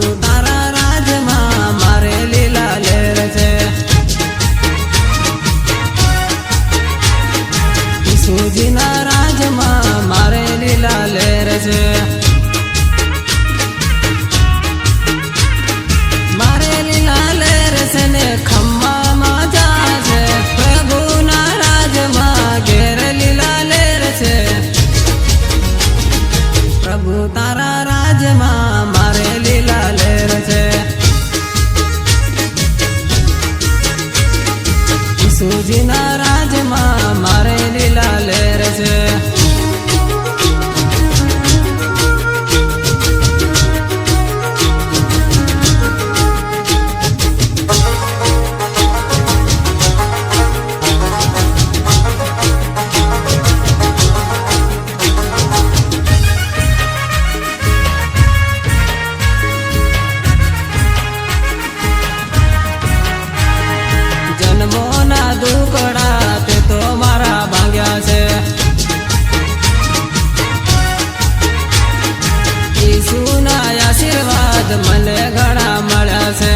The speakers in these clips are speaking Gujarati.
તારા રાજમાં મારે લીલા લેર છે. મારે લીલા લેર છે. ને ખમ્મામાં જા છે પ્રભુના રાજમાં ઘેર લીલા લેર છે. પ્રભુ તારા રાજમાં જન્મોના દુકડા તે તો મારા ભાંગ્યા છે. ઈસુના આશીર્વાદ મને ઘણા મળ્યા છે.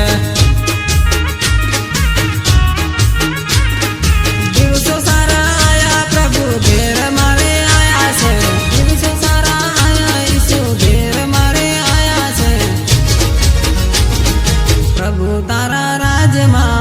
તારા સારા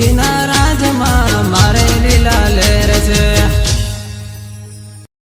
જેના રાજમાં મારે લીલા લહેર છે